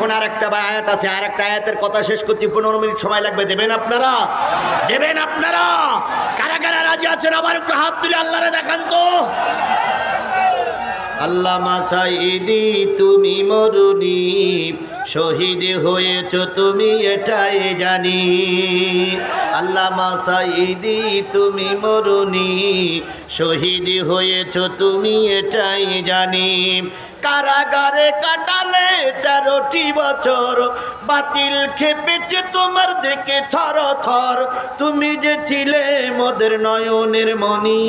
এখন আর একটা আয়াত আছে আর একটা আয়াতের কথা শেষ করতে পনেরো মিনিট সময় লাগবে, দেবেন আপনারা? দেবেন আপনারা? কারা কারা রাজি আছেন? আবার একটু হাত তুলে আল্লাহরে দেখান তো। আল্লাহ মাসাইদি তুমি মরুনি শহীদ হয়েছ তুমি, এটাই জানি। আল্লাহ মাসাইদি তুমি মরুনি শহীদ হয়েছ তুমি, এটাই জানি। কারাগারে কাটালে তেরোটি বছর, বাতিল খেপেছে তোমার দেখে থর থর। তুমি যে ছিলে মোদের নয়নের মনি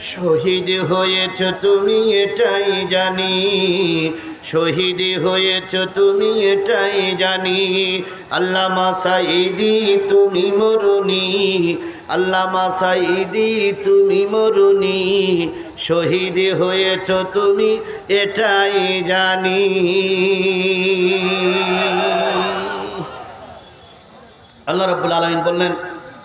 শহীদ হয়েছ তুমি, এটাই জানি। শহীদ হয়েছ তুমি এটাই জানি। আল্লাহ মাসাইদি তুমি মরুনি আল্লাহ মাসাইদি তুমি মরুনি শহীদ হয়েছ তুমি, এটাই জানি। আল্লাহ রব্বুল আলমিন বললেন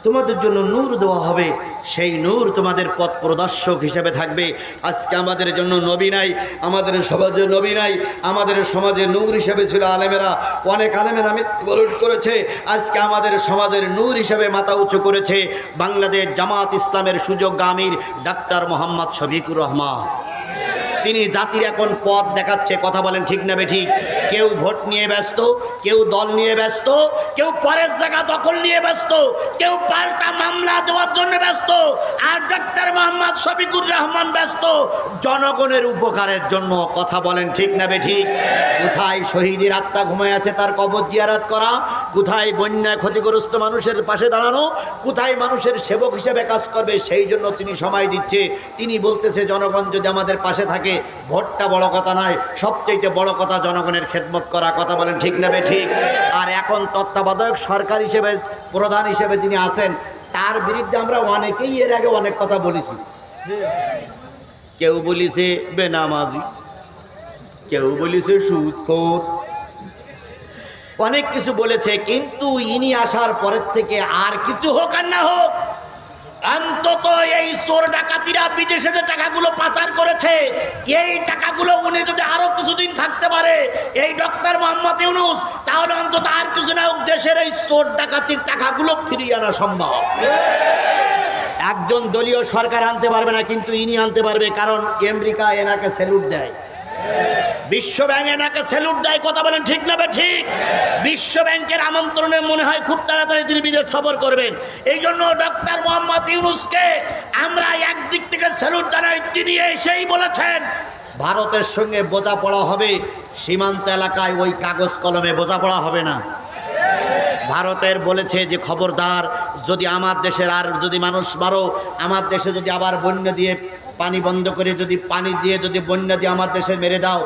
তোমাদের জন্য নূর দেওয়া হবে। সেই নূর তোমাদের পথ প্রদর্শক হিসেবে থাকবে। আজকে আমাদের জন্য নবী নাই, আমাদের সমাজে নবী নাই, আমাদের সমাজে নূর হিসেবে ছিল আলেমেরা। অনেক আলেমেরা মৃত্যুবরণ করেছে। আজকে আমাদের সমাজের নূর হিসেবে মাথা উঁচু করেছে। বাংলাদেশ জামাত ইসলামের সুযোগ আমির ডাক্তার মোহাম্মদ শফিকুর রহমান। তিনি জাতির এখন পথ দেখাচ্ছে, কথা বলেন ঠিক না ঠিক কেউ ভোট নিয়ে ব্যস্ত, কেউ দল নিয়ে ব্যস্ত, কেউ পরের জায়গা দখল নিয়ে ব্যস্ত, কেউ পাল্টা মামলা দেওয়ার জন্য ব্যস্ত, আর ডাক্তার মোহাম্মদ শফিকুর রহমান ব্যস্ত। জনগণের উপকারের জন্য, কথা বলেন ঠিক না ঠিক কোথায় শহীদের আত্মা ঘুমায় আছে তার কবর জিয়ারাত করা? কোথায় বন্যায় ক্ষতিগ্রস্ত মানুষের পাশে দাঁড়ানো? কোথায় মানুষের সেবক হিসেবে কাজ করবে? সেই জন্য তিনি সময় দিচ্ছে। তিনি বলতেছে, জনগণ যদি আমাদের পাশে থাকে ভোটটা বড় কথা নয় সবচেয়ে বড় কথা জনগণের খেদমত করা কথা বলেন, ঠিক নেবে ঠিক? আর এখন তত্ত্বাবধায়ক সরকার হিসেবে, প্রধান হিসেবে যিনি আছেন, তার বিরুদ্ধে আমরা অনেকেই এর আগে অনেক কথা বলেছি। কেউ বলিছে বেনামাজি, কেউ বলিছে সুদখোর অনেক কিছু বলেছে, কিন্তু ইনি আসার পরের থেকে আর কিছু হোক আর না হোক অন্তত এই চোর ডাকাতিরা বিদেশে যে টাকাগুলো পাচার করেছে, এই টাকাগুলো উনি যদি আরও কিছুদিন থাকতে পারে, এই ডক্টর মোহাম্মদ ইউনুস, তাহলে অন্তত আর কিছু না দেশের এই চোর ডাকাতির টাকাগুলো ফিরিয়ে আনা সম্ভব। একজন দলীয় সরকার আনতে পারবে না, কিন্তু ইনি আনতে পারবে, কারণ আমেরিকা এনাকে স্যালুট দেয়। বিশ্ব ব্যাংক এনাকে স্যালুট দেয়, কথা বলেন ঠিক না ঠিক? বিশ্ব ব্যাংকের আমন্ত্রণে মনে হয় খুব তাড়াতাড়ি তিনি বিদেশ সফর করবেন। এই জন্য ডক্টর মোহাম্মদ ইউনুসকে আমরা একদিক থেকে স্যালুট জানাই, তিনি এসেই বলেছেন, ভারতের সঙ্গে বোঝাপড়া হবে, সীমান্ত এলাকায় ওই কাগজ কলমে বোঝাপড়া হবে না। ভারতের বলেছে যে, খবরদার, যদি আমার দেশের আর যদি মানুষ মারো, আমার দেশে যদি আবার বন্য দিয়ে পানি বন্ধ করে যদি পানি দিয়ে যদি বন্যা দিয়ে আমার দেশে মেরে দাও,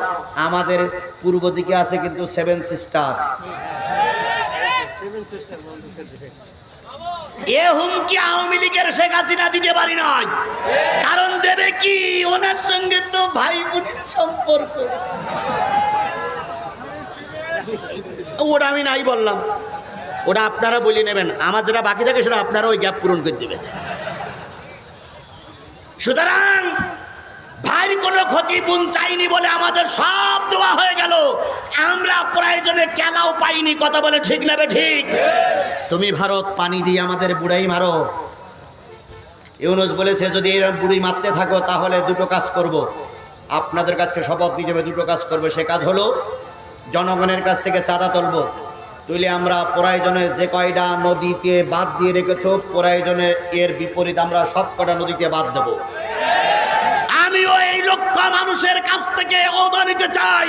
আমাদের পূর্ব দিকে আছে কিন্তু সেভেন সিস্টার এ হুমকি আওয়ামী লীগের শেখ হাসিনা দিতে পারি নাই। কারণ দেবে কি? ওনার সঙ্গে তো ভাই বোনের সম্পর্ক। ওটা আমি নাই বললাম। ওটা আপনারা বলে নেবেন। আমার যেটা বাকি থাকে সেটা আপনারা ওই গ্যাপ পূরণ করে দেবেন। সুতরাং ভাইয়ের কোনো ক্ষতি বুন চাইনি বলে আমাদের সব দেওয়া হয়ে গেল। আমরা প্রয়োজনে কেলাও পাইনি, কথা বলে ঠিক নেবে ঠিক? তুমি ভারত পানি দিয়ে আমাদের বুড়াই মারো। ইউনুস বলেছে, যদি এরকম বুড়ি মারতে থাকো, তাহলে দুটো কাজ করব। আপনাদের কাছকে শপথ নিয়ে যাবে, দুটো কাজ করবে। সে কাজ হলো, জনগণের কাছ থেকে চাঁদা তুলব। তুলে আমরা প্রয়োজনে যে কয়টা নদীতে বাদ দিয়ে রেখেছ, প্রয়োজনে এর বিপরীত আমরা সব কটা নদীতে বাদ দেব। লক্ষ মানুষের কাছ থেকে অদা নিতে চাই।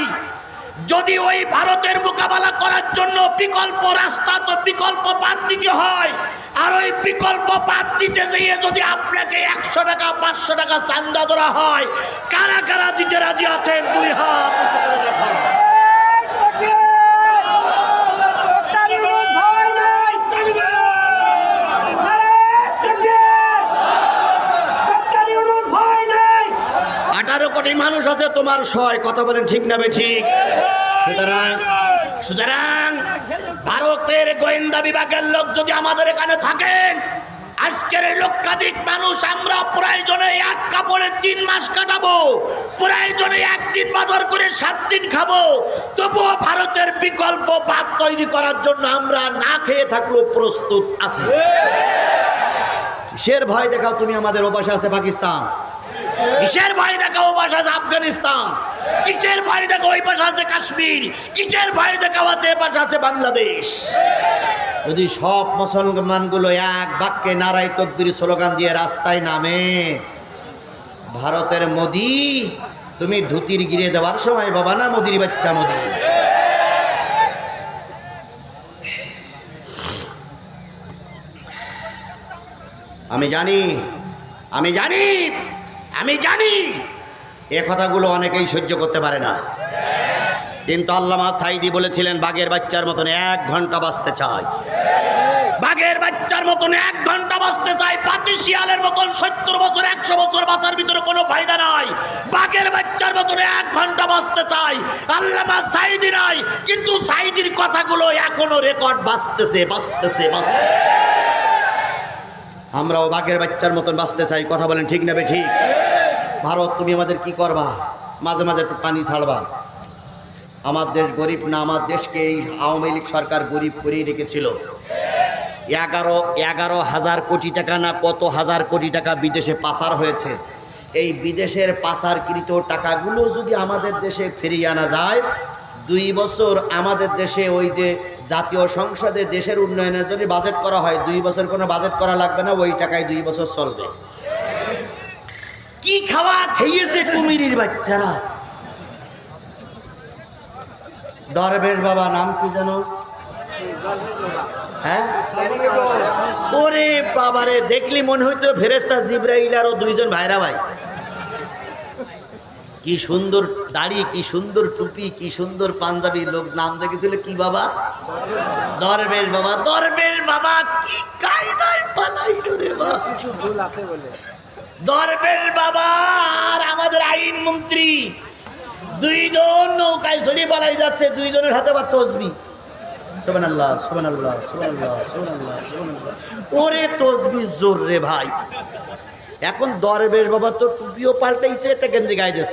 যদি ওই ভারতের মোকাবেলা করার জন্য বিকল্প রাস্তা, তো বিকল্প বাদ দিতে হয়। আর ওই বিকল্প বাদ দিতে যেয়ে যদি আপনাকে একশো টাকা, পাঁচশো টাকা চান্দা ধরা হয়, কারা কারা দিতে রাজি আছেন? দুই হাত উঁচু করে দেখান। আঠারো কোটি মানুষ আছে, তোমার সয়। কথা বলেন ঠিক না ঠিক সুতরাং সুতরাং ভারতের গোয়েন্দা বিভাগের লোক যদি আমাদের এখানে থাকেন, আজকের লক্ষাধিক মানুষ আমরা প্রয়োজনে এক কাপড়ে তিন মাস কাটাবো, প্রয়োজনে একদিন বাজার করে সাত দিন খাব। তবুও ভারতের বিকল্প ভাত তৈরি করার জন্য আমরা না খেয়ে থাকলেও প্রস্তুত আছি। কিসের ভয় দেখাও তুমি আমাদের ওপাশে আছে পাকিস্তান? কিসের ভয় দেখা ও পাশে আছে আফগানিস্তান? কিসের ভয় দেখা ওই পাশে আছে কাশ্মীর? কিসের ভয় দেখা আছে এ পাশে আছে বাংলাদেশ? যদি সব মুসলমানগুলো এক বাক্যে নারাই তকবির স্লোগান দিয়ে রাস্তায় নামে, ভারতের মোদি, তুমি ধুতির গিরে দেওয়ার সময় বাবা না মোদির বাচ্চা মোদি? আমি জানি আমি জানি আমি জানি। এ কথাগুলো অনেকেই সহ্য করতে পারে না। কিন্তু আল্লামা সাইদি বলেছিলেন বাঘের বাচ্চার মতন এক ঘণ্টা বাঁচতে চাই। বাঘের বাচ্চার মতন এক ঘণ্টা বাঁচতে চাই পাতি শিয়ালের মতন সত্তর বছর একশো বছর বাঁচার ভিতরে কোনো ফায়দা নাই। বাঘের বাচ্চার মতন এক ঘণ্টা বাঁচতে চাই আল্লামা সাইদি নাই। কিন্তু সাইদির কথাগুলো এখনও রেকর্ড বাঁচতেছে বাঁচতেছে বাঁচতেছে। আমরাও বাঘের বাচ্চার মতন বাঁচতে চাই। কথা বলেন ঠিক নেবে ঠিক? ভারত, তুমি আমাদের কি করবা? মাঝে মাঝে একটু পানি ছাড়বা। আমার দেশ গরিব না, আমার দেশকে এই আওয়ামী লীগ সরকার গরিব করেই রেখেছিল। এগারো এগারো হাজার কোটি টাকা না কত হাজার কোটি টাকা বিদেশে পাচার হয়েছে। এই বিদেশের পাচারকৃত টাকাগুলো যদি আমাদের দেশে ফিরিয়ে আনা যায়, দুই বছর আমাদের দেশে ওই যে জাতীয় সংসদে দেশের উন্নয়নের জন্য বাজেট করা হয়, দুই বছর কোনো বাজেট করা লাগবে না, ওই টাকায় দুই বছর চলবে। কি খাওয়া খেয়েছে কুমিরির বাচ্চারা? দরবেশ বাবা, নাম কি জানো হ্যাঁ? ওরে বাবারে, দেখলি মনে হইতো ফেরেস্তা জিব্রাইল আরও দুইজন ভাইরা ভাই। কি সুন্দর দাড়ি, কি সুন্দর টুপি, কি সুন্দর পাঞ্জাবি, লোক নাম দেখেছিল কি বাবা? দরবেশ বাবা দরবেশ বাবা, কি কায়দায় পালাইলো রে বাবা। কিছু ভুল আছে বলে। দরবেশ বাবা আর আমাদের আইন মন্ত্রী। দুইজন নৌকায় চড়িয়ে পালাই যাচ্ছে, দুইজনের হাতে বা তসবি। সোবান আল্লাহ ওরে তসবি জোর রে ভাই। এখন দরবেশ বাবা তো টুপিও পাল্টাইছে, একটা গেঞ্জি গায়ে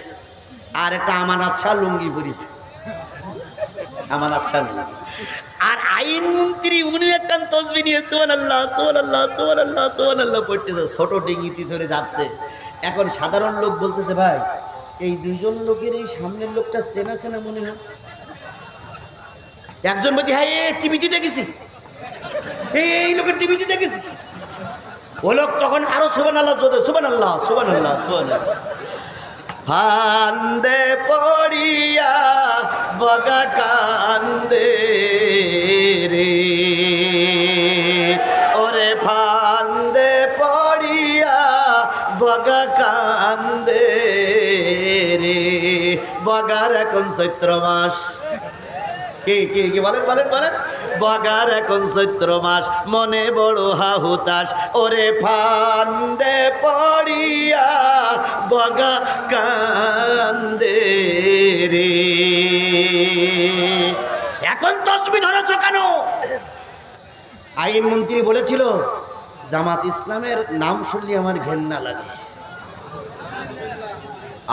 আর একটা আমার আচ্ছা লুঙ্গি পরিছে। আচ্ছা আর আইন মন্ত্রী উনি একটা তসবি নিয়ে সোহান আল্লাহ সোহান আল্লাহ সোহান আল্লাহ সোহান আল্লাহ পড়তেছে। ছোট ডিঙিতে চলে যাচ্ছে। এখন সাধারণ লোক বলতেছে, ভাই, এই দুইজন লোকের এই সামনের লোকটা চেনা চেনা মনে হয়? একজন বলছি হ্যাঁ এ টিভিতে দেখেছি। এই লোকের টিভিতে দেখেছি। ও লোক তখন আরও সুবান আল্লাহ জোরে সুবান আল্লাহ সুবান আল্লাহ সুবান ফান্দে পড়িয়া বগা কান্দে রে। ওরে ফান্দে পড়িয়া বগ কান্দে রে। বগার এখন চৈত্র মাস। কি কি বলেন বলেন বলেন। বগার এখন চৈত্র মাস, মনে বড় হাহুতাস ওরে ফান্দে পড়িয়া বগা কান্দে রে। এখন তসবি ধরেছ কেন? আইন মন্ত্রী বলেছিল, জামাত ইসলামের নাম শুনলে আমার ঘেন্না লাগে।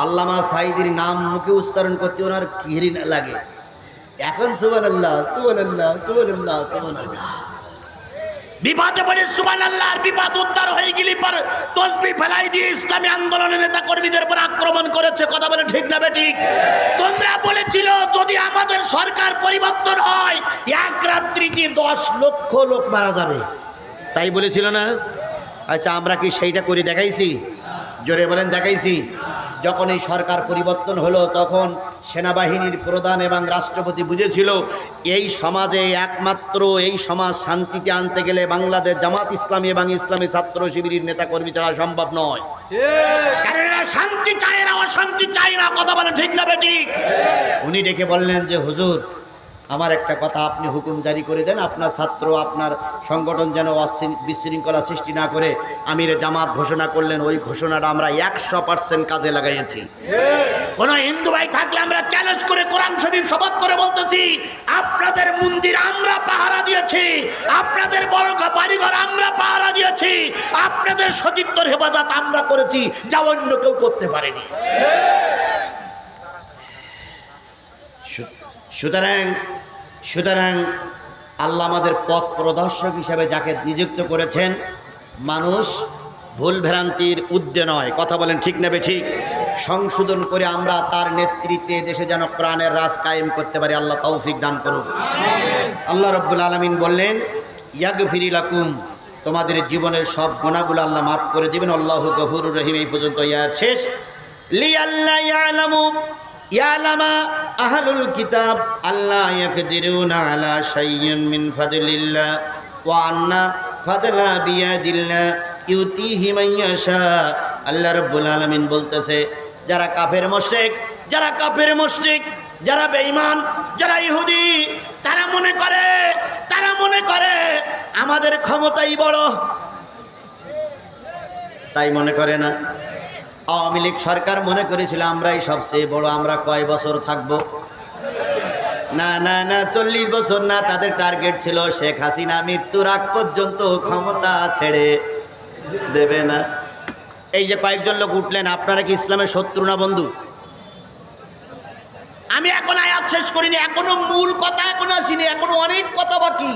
আল্লামা সাইদির নাম মুখে উচ্চারণ করতে ওনার ঘৃণা লাগে। এখন সুবান আল্লাহ সুবান আল্লাহ সুবান আল্লাহ সুবান আল্লাহ বিপদে পড়ে সুবান আল্লাহর বিপদ উদ্ধার হয়ে গেলি পর তসবি ফেলাই দিয়ে ইসলামী আন্দোলনের নেতা কর্মীদের উপর আক্রমণ করেছে, কথা বলে ঠিক না ঠিক? তোমরা বলেছিল, যদি আমাদের সরকার পরিবর্তন হয়, এক রাত্রিতে দশ লক্ষ লোক মারা যাবে? তাই বলেছিল না? আচ্ছা আমরা কি সেইটা করে দেখাইছি? জোরে বলেন, দেখাইছি। যখন এই সরকার পরিবর্তন হলো, তখন সেনাবাহিনীর প্রধান এবং রাষ্ট্রপতি বুঝেছিল, এই সমাজে একমাত্র এই সমাজ শান্তিতে আনতে গেলে বাংলাদেশ জামাত ইসলামী এবং ইসলামী ছাত্র শিবিরের নেতা কর্মী ছাড়া সম্ভব নয়। শান্তি চায় না, অশান্তি চায় না, কথা বলে ঠিক না বেটি উনি ডেকে বললেন যে, হুজুর আমার একটা কথা আপনি হুকুম জারি করে দেন, আপনার ছাত্র, আপনার সংগঠন যেন বিশৃঙ্খলা সৃষ্টি না করে। আমির জামাত ঘোষণা করলেন, ওই ঘোষণাটা আমরা একশো পার্সেন্ট কাজে লাগাইছি কোন হিন্দু ভাই থাকলে আমরা চ্যালেঞ্জ করে কোরআন শরীফ শপথ করে বলতেছি, আপনাদের মন্দির আমরা পাহারা দিয়েছি, আপনাদের বড় বাড়িঘর আমরা পাহারা দিয়েছি, আপনাদের সতীত্বর হেফাজত আমরা করেছি, যা অন্য কেউ করতে পারেনি। সুতরাং সুতরাং আল্লাহ আমাদের পথ প্রদর্শক হিসাবে যাকে নিযুক্ত করেছেন, মানুষ ভুল ভ্রান্তির উদ্যে নয়। কথা বলেন ঠিক নেবে ঠিক সংশোধন করে আমরা তার নেতৃত্বে দেশে যেন প্রাণের রাজ কায়েম করতে পারি। আল্লাহ তৌফিক দান করুক। আল্লাহ রব্বুল আলমিন বললেন ইয়াগ ফিরিলাকুম তোমাদের জীবনের সব গুণাগুলো আল্লাহ মাফ করে দিবেন। আল্লাহ গফুর রহিম এই পর্যন্ত ইয়া শেষ। লিয়াল্লাহ ইয়ালামু, ইয়ালামা আহলুল কিতাব আল্লাহ ইয়াকদিরুনা আলা শাইইন মিন ফাদলিল্লাহ ওয়া আন্না ফাদলা বিয়াদিল্লাহ ইউতিহি মান ইয়াশা। আল্লাহ রাব্বুল আলামিন বলতেছে, যারা কাফের মুশরিক, যারা কাফের মুশরিক, যারা বেঈমান, যারা ইহুদি, তারা মনে করে, তারা মনে করে আমাদের ক্ষমতাই বড়। তাই মনে করে না। আওয়ামী লীগ সরকার মনে করেছিল, আমরাই সবচেয়ে বড়, আমরা কয় বছর থাকব? না না না, চল্লিশ বছর না, তাদের টার্গেট ছিল শেখ হাসিনা মৃত্যুর আগ পর্যন্ত ক্ষমতা ছেড়ে দেবে না। এই যে কয়েকজন লোক উঠলেন, আপনারা কি ইসলামের শত্রু না বন্ধু? আমি এখন আয়াত শেষ করিনি, এখনও মূল কথা এখনও আসিনি, এখনও অনেক কথা বাকি।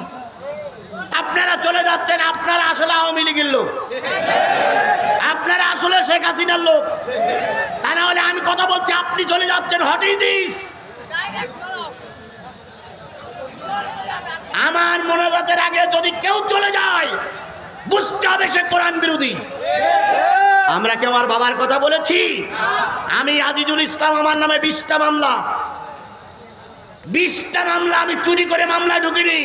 আপনারা চলে যাচ্ছেন, আপনারা আসলে আওয়ামী লীগের লোক। হাসিনার লোক। তা না হলে আমি কথা বলছি, আপনি চলে যাচ্ছেন। হটেই দিস আমার মনোজাতের আগে যদি কেউ চলে যায়, বুঝতে হবে সে কোরআন বিরোধী। আমরা কি আমার বাবার কথা বলেছি? আমি আজিজুল ইসলাম, আমার নামে বিশটা মামলা। বিশটা মামলা আমি চুরি করে মামলায় ঢুকিনি।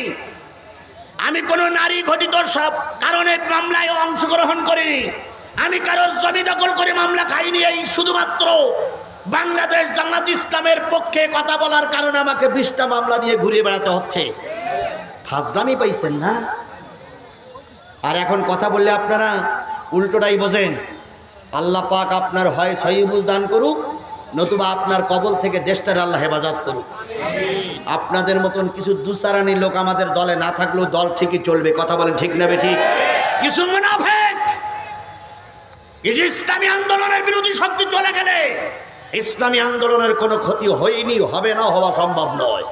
আমি কোনো নারী ঘটিত সব কারণে মামলায় অংশগ্রহণ করিনি। আমি কারোর জমি দখল করে মামলা খাইনি এই শুধুমাত্র বাংলাদেশ জামাত ইসলামের পক্ষে কথা বলার কারণে আমাকে বিশটা মামলা নিয়ে ঘুরে বেড়াতে হচ্ছে। ফাজলামি পাইছেন না? আর এখন কথা বললে আপনারা উল্টোটাই বোঝেন। আল্লাহ পাক আপনার হয় সহিবুজ দান করুক, নতুবা আপনার কবল থেকে দেশটার আল্লাহ হেফাজত করুক। আপনাদের মতন কিছু দুসারানি লোক আমাদের দলে না থাকলেও দল ঠিকই চলবে, কথা বলেন ঠিক নেবে ঠিক? কিছু মুনাফেক! এই যে ইসলামী আন্দোলনের বিরোধী শক্তি চলে গেলে, ইসলামী আন্দোলনের কোনো ক্ষতি হয়নি, হবে না, হওয়া সম্ভব নয়।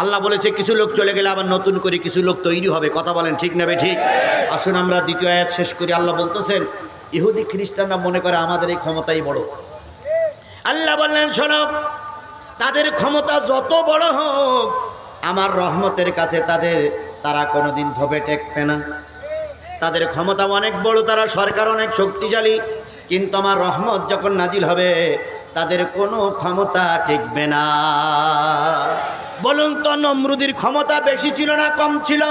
আল্লাহ বলেছে, কিছু লোক চলে গেলে আবার নতুন করে কিছু লোক তৈরি হবে। কথা বলেন ঠিক নেবে ঠিক? আসুন আমরা দ্বিতীয় আয়াত শেষ করি। আল্লাহ বলতেছেন, ইহুদি খ্রিস্টানরা মনে করে আমাদের এই ক্ষমতাই বড়। আল্লাহ বললেন, শোনো, তাদের ক্ষমতা যত বড় হোক, আমার রহমতের কাছে তাদের, তারা কোনোদিন ধোবে টেকবে না। তাদের ক্ষমতা অনেক বড়, তারা সরকার অনেক শক্তিশালী। কিন্তু আমার রহমত যখন নাজিল হবে, তাদের কোনো ক্ষমতা টিকবে না। বলুন তো, নমরুদির ক্ষমতা বেশি ছিল না, কম ছিল?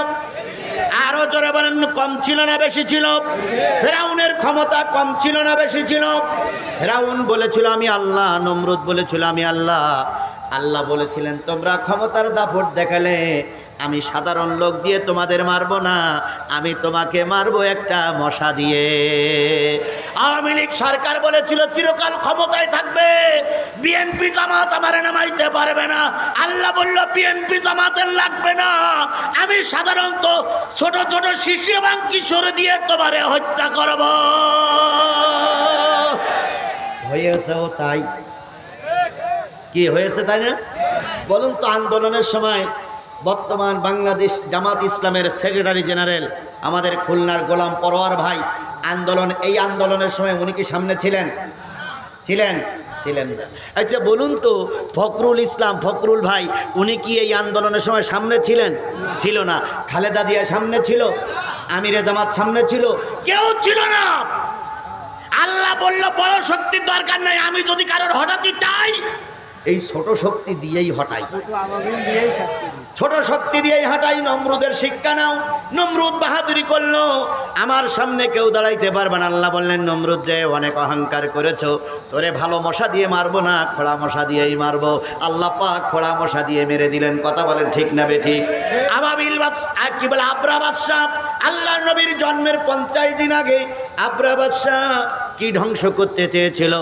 আরও জোরে বলেন, কম ছিল না, বেশি ছিল? ফেরাউনের ক্ষমতা কম ছিল না, বেশি ছিল? ফেরাউন বলেছিল, আমি আল্লাহ। নমরুদ বলেছিল, আমি আল্লাহ। আল্লাহ বলেছিলেন, তোমরা ক্ষমতার দাপট দেখালে আমি সাধারণ লোক দিয়ে তোমাদের মারবো না, আমি তোমাকে মারবো একটা মশা দিয়ে। আওয়ামী লীগ সরকার বলেছিল, চিরকাল ক্ষমতায় থাকবে, বিএনপি জামাত আমার নামাইতে পারবে না। আল্লাহ বলল, বিএনপি জামাতের লাগবে না, আমি সাধারণত ছোট ছোট শিশু এবং কিশোর দিয়ে তোমারে হত্যা করব। হয়েছেও তাই। কি হয়েছে তাই না? বলুন তো আন্দোলনের সময় বর্তমান বাংলাদেশ জামাত ইসলামের সেক্রেটারি জেনারেল, আমাদের খুলনার গোলাম পরোয়ার ভাই, আন্দোলন, এই আন্দোলনের সময় উনি কি সামনে ছিলেন? ছিলেন? ছিলেন না। আচ্ছা বলুন তো, ফখরুল ইসলাম, ফখরুল ভাই, উনি কি এই আন্দোলনের সময় সামনে ছিলেন? ছিল না। খালেদা দিয়া সামনে ছিল? আমিরে জামাত সামনে ছিল? কেউ ছিল না। আল্লাহ বলল, বড় শক্তির দরকার নাই, আমি যদি কারোর হঠাৎই চাই এই ছোট শক্তি দিয়েই হটাই। ছোট শক্তি দিয়েই হাঁটাই নমরুদের শিক্ষা নাও। নমরুদ বাহাদুরি করল। আমার সামনে কেউ দাঁড়াইতে পারবে না। আল্লাহ বললেন নমরুদ যে অনেক অহংকার করেছ। তোরে ভালো মশা দিয়ে মারবো না খোড়া মশা দিয়েই মারবো। আল্লাহ পাক খোড়া মশা দিয়ে মেরে দিলেন। কথা বলেন ঠিক না বে ঠিক আবাবিল কি বলে আবরা বাদশাহ। আল্লাহ নবীর জন্মের পঞ্চাশ দিন আগে আবরা বাদশাহ কি ধ্বংস করতে চেয়েছিল?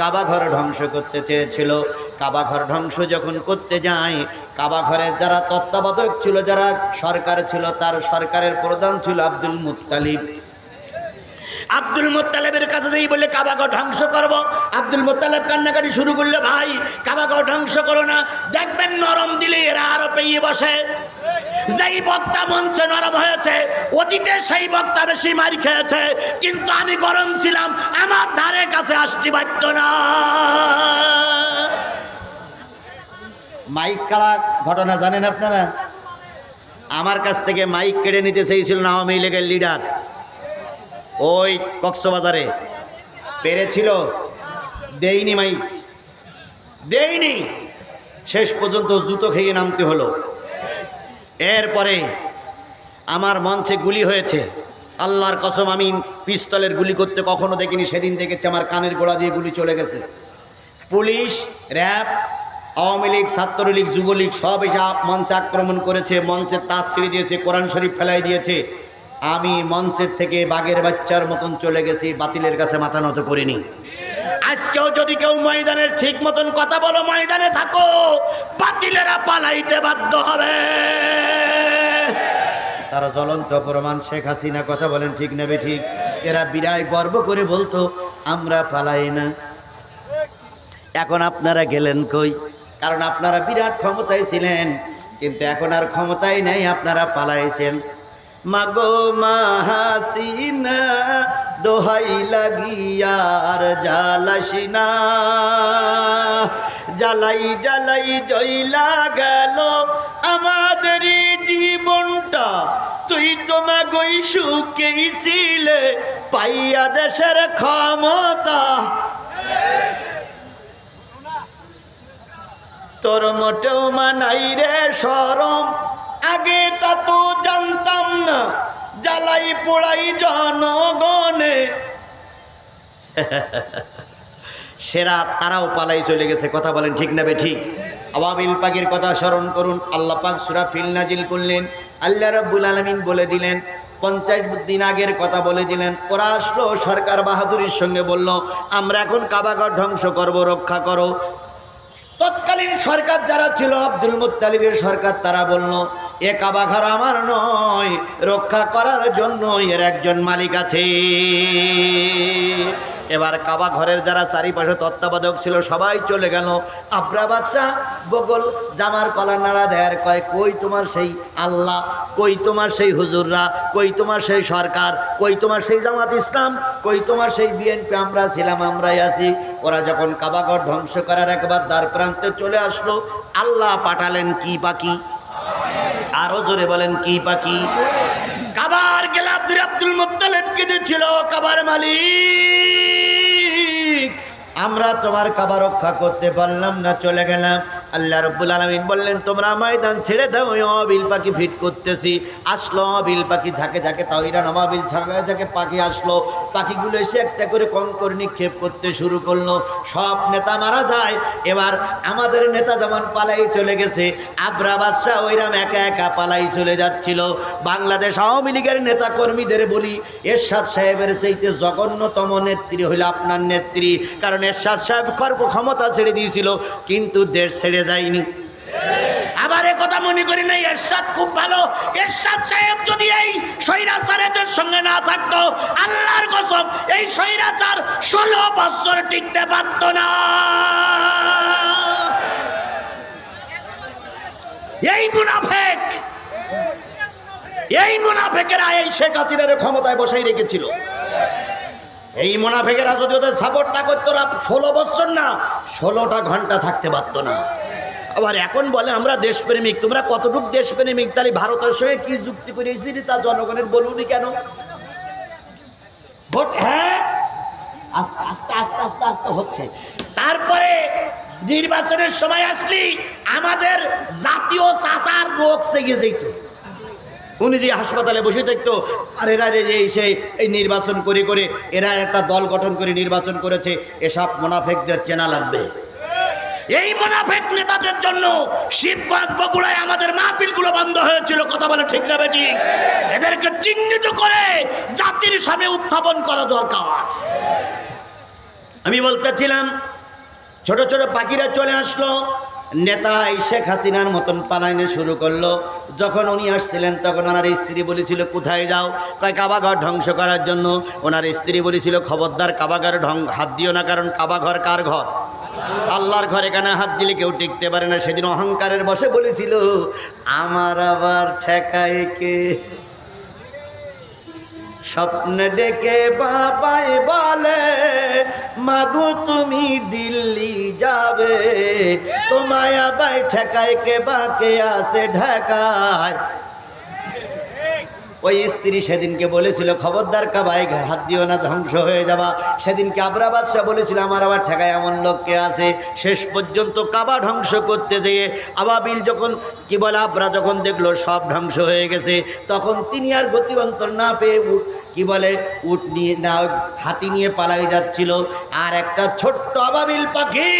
কাবা ঘর ধ্বংস করতে চেয়েছিল। কাবা ঘর ধ্বংস যখন করতে যায়, কাবা ঘরের যারা তত্ত্বাবধায়ক ছিল, যারা সরকার ছিল, তার সরকারের প্রধান ছিল আব্দুল মুত্তালিব। আব্দুল মোত্তালেবের কাছে যেই বলে কাবাগর ধ্বংস করব। আব্দুল মোত্তালেব কান্নাকাটি শুরু করলে, ভাই কাবাগর ধ্বংস করো না। দেখবেন নরম দিলে এরা আরও পেয়ে বসে। যেই বক্তা মঞ্চে নরম হয়েছে, অতীতে সেই বক্তা বেশি মারি খেয়েছে, কিন্তু আমি গরম ছিলাম, আমার ধারে কাছে আসতে পারত না। মাইক কাড়া ঘটনা জানেন আপনারা? আমার কাছ থেকে মাইক কেড়ে নিতে চেয়েছিলেন আওয়ামী লীগের লিডার। ওই কক্সবাজারে। পেরেছিল? দেইনি মাইক। দেইনি শেষ পর্যন্ত জুতো খেয়ে নামতে হলো। এরপরে আমার মঞ্চে গুলি হয়েছে। আল্লাহর কসম, আমি পিস্তলের গুলি করতে কখনো দেখিনি। সেদিন দেখেছি আমার কানের গোড়া দিয়ে গুলি চলে গেছে। পুলিশ, র্যাব, আওয়ামী লীগ, ছাত্রলীগ, যুবলীগ সব এসে মঞ্চে আক্রমণ করেছে, মঞ্চে তাঁত ছিঁড়ে দিয়েছে, কোরআন শরীফ ফেলাই দিয়েছে, আমি মঞ্চের থেকে বাঘের বাচ্চার মতন চলে গেছি, বাতিলের কাছে মাথা নত করিনি। আজকেও যদি কেউ ময়দানের ঠিক মতন কথা বলো, ময়দানে থাকো, বাতিলেরা পালাইতে বাধ্য হবে। তারা জ্বলন্ত প্রমাণ শেখ হাসিনা কথা বলেন, ঠিক নেবে ঠিক? এরা বিরায় গর্ব করে বলতো, আমরা পালাই না। এখন আপনারা গেলেন কই? কারণ আপনারা বিরাট ক্ষমতায় ছিলেন, কিন্তু এখন আর ক্ষমতায় নেই, আপনারা পালাইছেন। মাগো মাহাসিনা, দোহাই লাগিয়ার জালাসিনা জ্বালাই জ্বালাই জইলা গেল আমাদের জীবনটা। তুই তোমা গই সুখেই ছিলে, পাইয়া দেশের ক্ষমতা। তোর মোটেও মানাই রে সরম আগে তা তো জানতাম না, জ্বালাই পোড়াই জনগণে। সেরা তারাও পালাই চলে গেছে, কথা বলেন ঠিক নেবে ঠিক? আবাবিল পাখির কথা স্মরণ করুন, আল্লাহ পাক সুরা ফিল নাজিল করলেন, আল্লাহ রাব্বুল আলামিন বলে দিলেন, পঞ্চাশ দিন আগের কথা বলে দিলেন, ওরা আসলো সরকার বাহাদুরির সঙ্গে বলল, আমরা এখন কাবাগর ধ্বংস করব, রক্ষা করো। তৎকালীন সরকার যারা ছিল, আব্দুল মুতালিবের সরকার, তারা বলল, এ কাবাঘর আমার নয়, রক্ষা করার জন্য এর একজন মালিক আছে। এবার কাবা ঘরের যারা চারিপাশে তত্ত্বাবধায়ক ছিল, সবাই চলে গেল। আব্রা বাদশাহ বগল জামার কলা নাড়া দেয়ার কয়, কই তোমার সেই আল্লাহ? কই তোমার সেই হুজুররা? কই তোমার সেই সরকার? কই তোমার সেই জামাত ইসলাম? কই তোমার সেই বিএনপি? আমরা ছিলাম, আমরাই আছি। ওরা যখন কাবাঘর ধ্বংস করার একবার দ্বার প্রান্তে চলে আসলো, আল্লাহ পাঠালেন, কি পাখি? আরও জোরে বলেন, কি পাখি? কাবার গেলে আব্দুল মুত্তালেব কেঁদেছিল কাবার মালিক। আমরা তোমার কাবা রক্ষা করতে পারলাম না চলে গেলাম। আল্লাহ রব্বুল আলমিন বললেন, তোমরা ময়দান ছেড়ে দাও, ওই অবিল পাখি ফিট করতেছি। আসলো অবিল পাখি, ঝাঁকে ঝাঁকে তাইরা নবাবিল ঝাঁকে ঝাঁকে পাখি আসলো। পাখিগুলো এসে একটা করে কঙ্কর নিক্ষেপ করতে শুরু করল। সব নেতা মারা যায়। এবার আমাদের নেতা যেমন পালাই চলে গেছে, আবরা বাদশাহ ওইরাম একা একা পালাই চলে যাচ্ছিল। বাংলাদেশ আওয়ামী লীগের নেতা কর্মীদের বলি, এরশাদ সাহেবের সেইতে জঘন্যতম নেত্রী হইল আপনার নেত্রী। কারণ এরশাদ সাহেব কর্ম ক্ষমতা ছেড়ে দিয়েছিল, কিন্তু দেশ ছেড়ে যায়নি। আবার কথা মনে করি না এরশাদ খুব ভালো। এরশাদ সাহেব যদি এই স্বৈরাচারেদের সঙ্গে না থাকতো, আল্লাহর কসম, এই স্বৈরাচার ষোলো বছর টিকতে পারতো না। এই মুনাফেক, এই মুনাফেকেরা এই শেখ হাসিনার ক্ষমতায় বসাই রেখেছিল। এই মুনাফেকেরা যদি ওদের সাপোর্ট না করতো ষোলো বছর না, ষোলোটা ঘণ্টা থাকতে পারতো না। আবার এখন বলে আমরা দেশপ্রেমিক, তোমরা কতটুক দেশপ্রেমিক? তাহলে ভারতের সঙ্গে কি যুক্তি করে তা জনগণের বলুনি কেন? ভোট হ্যাঁ? আস্তে আস্তে আস্তে আস্তে আস্তে হচ্ছে। তারপরে নির্বাচনের সময় আসলি, আমাদের জাতীয় চাষার রোগ সেগে যেত। উনি যে হাসপাতালে বসে থাকতো, আর এরা যে সেই এই নির্বাচন করে করে, এরা একটা দল গঠন করে নির্বাচন করেছে, এসব মোনাফেকদের চেনা লাগবে। এই মোনাফেক নেতাদের জন্য শিবগঞ্জ বগুড়ায় আমাদের মাহফিলগুলো বন্ধ হয়েছিল, কথা বলে ঠিক না বেটি? এদেরকে চিহ্নিত করে জাতির সামনে উত্থাপন করা দরকার। আমি বলতেছিলাম, ছোট ছোট পাখিরা চলে আসলো নেতা এই শেখ হাসিনার মতন পালাইনে শুরু করল। যখন উনি আসছিলেন, তখন ওনার স্ত্রী বলেছিল, কোথায় যাও? কয়, কাবাঘর ধ্বংস করার জন্য। ওনার স্ত্রী বলেছিল, খবরদার, কাবাঘর ঢং, হাত দিও না, কারণ কাবাঘর কার ঘর? আল্লাহর ঘরে কেন হাত দিলে কেউ টিকতে পারে না। সেদিন অহংকারের বসে বলেছিল, আমার আবার ঠেকায় কে? স্বপ্নে ডেকে বাবাই বলে, মাগু, তুমি দিল্লি যাবে। তোমায় আবাই ঠেকায় কে বাকে আসে ঢাকায়? ওই স্ত্রী সেদিনকে বলেছিল, খবরদার কাবাই হাত দিও না, ধ্বংস হয়ে যাবা। সেদিনকে আবরা বাদশাহ বলেছিল, আমার আবার ঠেকায় এমন লোককে আছে? শেষ পর্যন্ত কাবা ধ্বংস করতে যেয়ে আবাবিল যখন, কি বলে, আবরা যখন দেখল, সব ধ্বংস হয়ে গেছে, তখন তিনি আর গতিবন্তর না পেয়ে উট কি বলে উট নিয়ে, না, হাতি নিয়ে পালাই যাচ্ছিল। আর একটা ছোট্ট আবাবিল পাখি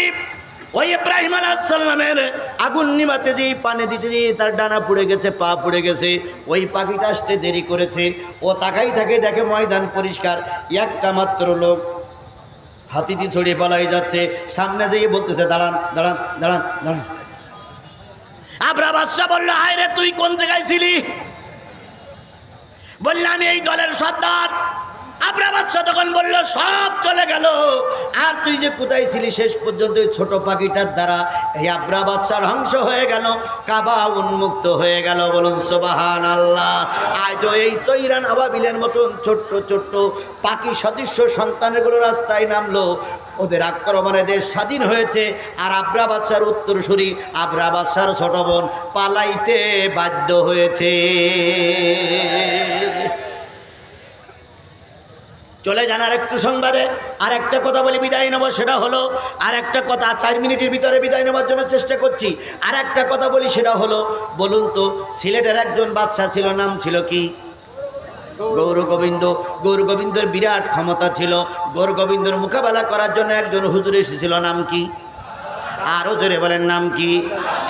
ওই ইব্রাহিম আলাহাল্লামের আগুন নিমাতে যেই পানি দিতে যেয়ে তার ডানা পুড়ে গেছে, পা পুড়ে গেছে, ওই পাখিটা আসতে দেরি করেছে। ও তাকাই থাকে, দেখে ময়দান পরিষ্কার। একটা মাত্র লোক হাতিটি ছড়িয়ে পালাই যাচ্ছে। সামনে যেয়ে বলতেছে, দাঁড়ান দাঁড়ান দাঁড়ান দাঁড়ান। আবরা বাদশাহ বলল হায় রে তুই কোন জায়গায় ছিলি? বললে, আমি এই দলের সর্দার। আবরা বাদশাহ তখন বলল, সব চলে গেল। আর তুই যে কোথায় ছিলি শেষ পর্যন্ত ছোট পাখিটার দ্বারা, এই আবরা বাদশার ধ্বংস হয়ে গেল, কাবা উন্মুক্ত হয়ে গেল বলুন সোবাহান আল্লাহ আজ এই তৈরান আবাবিলের মতন ছোট্ট ছোট্ট পাখি সদৃশ্য সন্তানগুলো রাস্তায় নামলো। ওদের আক্রমণে দেশ স্বাধীন হয়েছে। আর আবরা বাদশার উত্তরসূরি আবরা বাদশার ছোট বোন পালাইতে বাধ্য হয়েছে। চলে যান আর একটু সংবাদে। আর একটা কথা বলে, বিদায় নেব, সেটা হলো আর একটা কথা চার মিনিটের ভিতরে বিদায় নেবার জন্য চেষ্টা করছি। আর একটা কথা বলি, সেটা হলো, বলুন তো, সিলেটের একজন বাদশা ছিল, নাম ছিল কি? গৌর গোবিন্দ। গৌর গোবিন্দর বিরাট ক্ষমতা ছিল। গৌর গোবিন্দর মোকাবেলা করার জন্য একজন হুজুর এসেছিল, নাম কি? আরও জোরে বলেন নাম কি?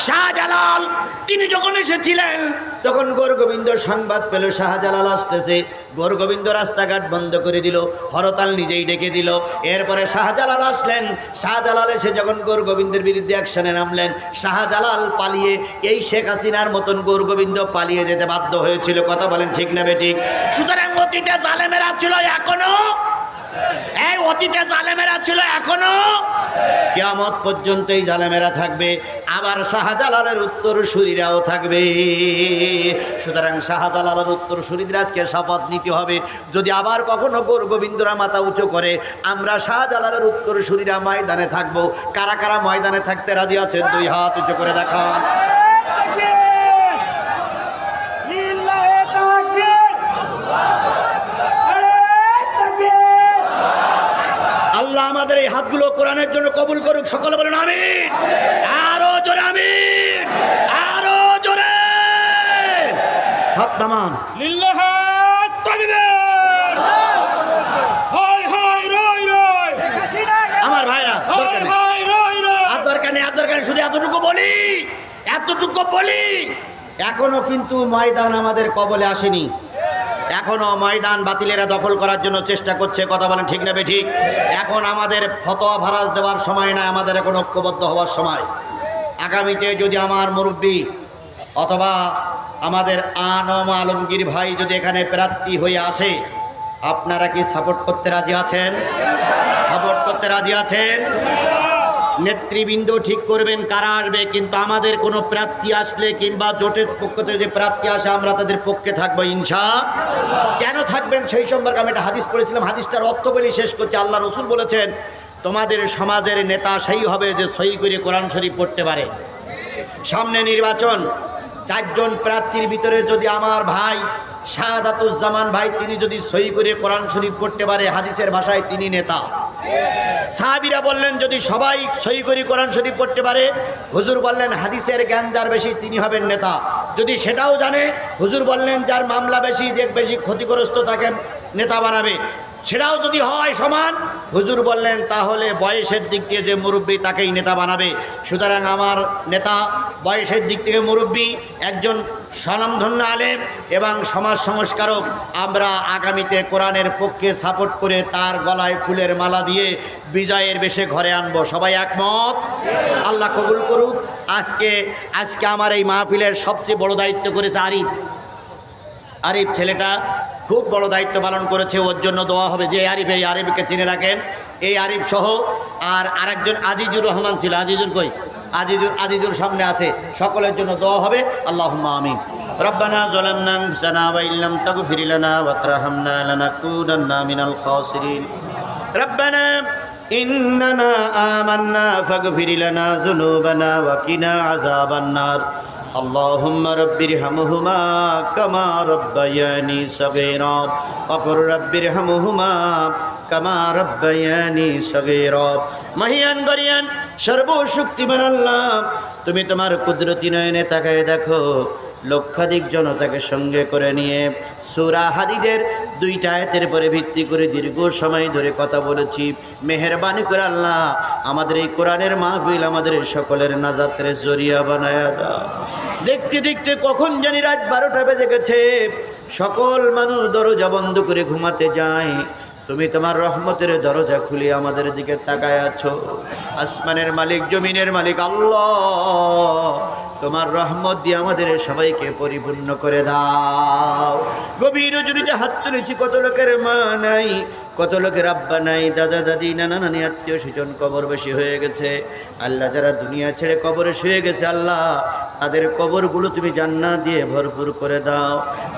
শাহজালাল। তিনি যখন এসেছিলেন, তখন গৌর গোবিন্দ সংবাদ পেল, শাহজালাল আসতেছে। গৌর গোবিন্দ রাস্তাঘাট বন্ধ করে দিল, হরতাল নিজেই ডেকে দিল। এরপরে শাহজালাল আসলেন। শাহজালাল এসে যখন গৌর গোবিন্দের বিরুদ্ধে অ্যাকশনে নামলেন, শাহজালাল পালিয়ে, এই শেখ হাসিনার মতন গৌর গোবিন্দ পালিয়ে যেতে বাধ্য হয়েছিল। কথা বলেন ঠিক না বেঠিক সুতরাং অতীতে জালেমেরা ছিল এখনও এই অতীতে জালেমেরা ছিল, এখনও? কেয়ামত পর্যন্ত এই জালেমেরা থাকবে। আবার শাহজালালের উত্তর সুরীরাও থাকবে। সুতরাং শাহজালালের উত্তর সুরীদের আজকে শপথ নিতে হবে। যদি আবার কখনো গোর গোবিন্দরা মাথা উঁচু করে, আমরা শাহজালালের উত্তর সুরীরা ময়দানে থাকব। কারা কারা ময়দানে থাকতে রাজি আছেন? দুই হাত উঁচু করে দেখান। আমাদের এই হাতগুলো কোরআনের জন্য কবুল করুক। সকলে বলেন আমিন। আরও জোরে আমিন। আরও জোরে। হাত নামান। আমার ভাইরা দরকার। আর দরকার নেই আর দরকার শুধু এতটুকু বলি এতটুকু বলি। এখনও কিন্তু ময়দান আমাদের কবলে আসেনি। এখনও ময়দান বাতিলেরা দখল করার জন্য চেষ্টা করছে, কথা বলেন ঠিক না ঠিক এখন আমাদের ফতোয়া ভারাজ দেওয়ার সময় না আমাদের এখন ঐক্যবদ্ধ হওয়ার সময়। আগামীতে যদি আমার মুরব্বী অথবা আমাদের আনম আলমগীর ভাই যদি এখানে প্রার্থী হয়ে আসে, আপনারা কি সাপোর্ট করতে রাজি আছেন? সাপোর্ট করতে রাজি আছেন? নেতৃবৃন্দ ঠিক করবেন, কারা আসবে, কিন্তু আমাদের কোনো প্রার্থী আসলে কিংবা জোটের পক্ষ থেকে যে প্রার্থী আসে, আমরা তাদের পক্ষে থাকব ইনশা কেন থাকবেন সেই সম্পর্কে আমি একটা হাদিস পড়েছিলাম, হাদিসটার অর্থ বলে শেষ করছি। আল্লাহ রসুল বলেছেন, তোমাদের সমাজের নেতা সেই হবে যে সই করে কোরআন শরীফ পড়তে পারে। সামনে নির্বাচন, চারজন প্রার্থীর ভিতরে যদি আমার ভাই শাহাদাতুজ্জামান ভাই, তিনি যদি সই করে কোরআন শরীফ পড়তে পারে, হাদিসের ভাষায় তিনি নেতা। সাহাবিরা বললেন, যদি সবাই সই করে কোরআন শরীফ পড়তে পারে, হুজুর বললেন, হাদিসের জ্ঞান যার বেশি, তিনি হবেন নেতা। যদি সেটাও জানে, হুজুর বললেন, যার মামলা বেশি, যে বেশি ক্ষতিগ্রস্ত, তাকে নেতা বানাবে। সেটাও যদি হয় সমান। হুজুর বললেন, তাহলে বয়সের দিক দিয়ে যে মুরব্বী তাকেই নেতা বানাবে। সুতরাং আমার নেতা বয়সের দিক থেকে মুরব্বী, একজন স্বনামধন্য আলেম এবং সমাজ সংস্কারক। আমরা আগামীতে কোরআনের পক্ষে সাপোর্ট করে তার গলায় ফুলের মালা দিয়ে বিজয়ের বেশে ঘরে আনব। সবাই একমত? আল্লাহ কবুল করুক। আজকে আজকে আমার এই মাহফিলের সবচেয়ে বড় দায়িত্ব করেছে আরিফ। আরিফ ছেলেটা খুব বড় দায়িত্ব পালন করেছে ওর জন্য দোয়া হবে যে আরিফ এই আরিফকে চিনে রাখেন এই আরিফ সহ আর আরেকজন আজিজুর রহমান ছিল আজিজুর কই আজিজুর আজিজুর সামনে আছে সকলের জন্য দোয়া হবে আল্লাহ আমিন ربنا ظلمنا انفسنا وان لم تغفر لنا وترحمنا لنكونن من الخاسرين ربنا إننا آمنا فاغفر لنا ذنوبنا وقنا عذاب النار اللهم رب ارحمهما كما ربياني صغيرا وقل رب ارحمهما كما ربياني صغيرا মহিয়ান গরিয়ান সর্বশক্তিমান আল্লাহ তুমি তোমার কুদরতি নয়নে তাকায় দেখো লক্ষাধিক জনতাকে সঙ্গে করে নিয়ে সুরা হাদিদের দুইটা আয়াতের পরে ভিত্তি করে দীর্ঘ সময় ধরে কথা বলেছি। মেহরবানি করে আল্লাহ, আমাদের এই কোরআনের মাহবিল আমাদের সকলের নাজাতের জরিয়া বানায়া দাও। দেখতে দেখতে কখন জানি রাত বারোটা বেজে গেছে। সকল মানুষ দরজা বন্ধ করে ঘুমাতে যায়। তুমি তোমার রহমতের দরজা খুলে আমাদের দিকে তাকায় আছো। আসমানের মালিক, জমিনের মালিক, আল্লাহ। তোমার রহমত দিয়ে আমাদের সবাইকে পরিপূর্ণ করে দাও। গভীর জুড়িতে হাত তুলেছি, কত লোকের মা নাই, কত লোকের আব্বা নাই, দাদা, দাদি, নানা, নানি, আত্মীয় স্বজন, কবর বেশি হয়ে গেছে। আল্লাহ যারা দুনিয়া ছেড়ে কবরে শুয়ে গেছে, আল্লাহ তাদের কবরগুলো তুমি জান্নাত দিয়ে ভরপুর করে দাও।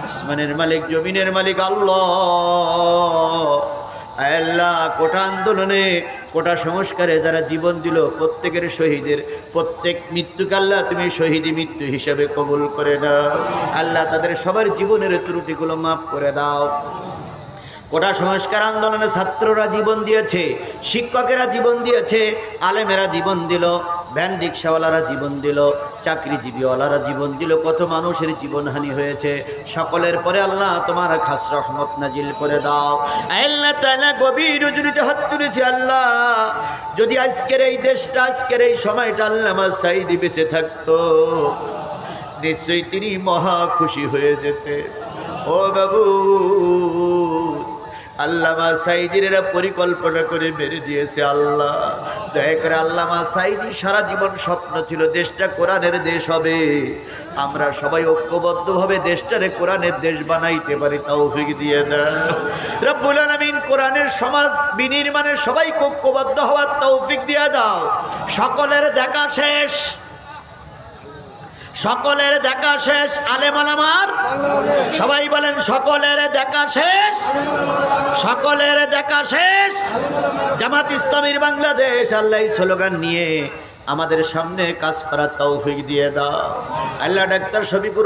আসমানের মালিক, জমিনের মালিক, আল্লাহ। আল্লাহ, কোটা আন্দোলনে, কোটা সংস্কারে যারা জীবন দিল প্রত্যেকের শহীদের, প্রত্যেক মৃত্যুকে আল্লাহ তুমি শহীদি মৃত্যু হিসাবে কবুল করে নাও। আল্লাহ তাদের সবার জীবনের ত্রুটিগুলো মাফ করে দাও। কোটা সংস্কার আন্দোলনে ছাত্ররা জীবন দিয়েছে, শিক্ষকেরা জীবন দিয়েছে, আলেমেরা জীবন দিল ভ্যান রিক্সাওয়ালারা জীবন দিল, চাকরিজীবীওয়ালারা জীবন দিল, কত মানুষের জীবনহানি হয়েছে। সকলের পরে আল্লাহ তোমার খাস রহমত নাজিল করে দাও। গভীর হাত তুলেছে আল্লাহ। যদি আজকের এই দেশটা, আজকের এই সময়টা আল্লাহ সাইদি বেঁচে থাকতো, নিশ্চয়ই তিনি মহা খুশি হয়ে যেতে ও বাবু আল্লামা সাইদির পরিকল্পনা করে মেরে দিয়েছে আল্লাহ। দয়া করে আল্লামা সাইদি সারা জীবন স্বপ্ন ছিল, দেশটা কোরআনের দেশ হবে। আমরা সবাই ঐক্যবদ্ধভাবে দেশটারে কোরআনের দেশ বানাইতে পারি, তৌফিক দিয়ে দাও। রব্বুল আলামিন কোরআনের সমাজ বিনির্মাণে সবাই ঐক্যবদ্ধ হওয়ার তৌফিক দিয়ে দাও। সকলের দেখা শেষ। সকলের দেখা শেষ আলেম আলামার? সবাই বলেন সকলের দেখা শেষ সকলের দেখা শেষ। জামাত ইসলামীর বাংলাদেশ আল্লাহ স্লোগান নিয়ে আমাদের সামনে কাজ করার তৌফিক দিয়ে দাও। আল্লাহ ডাক্তার শফিকুর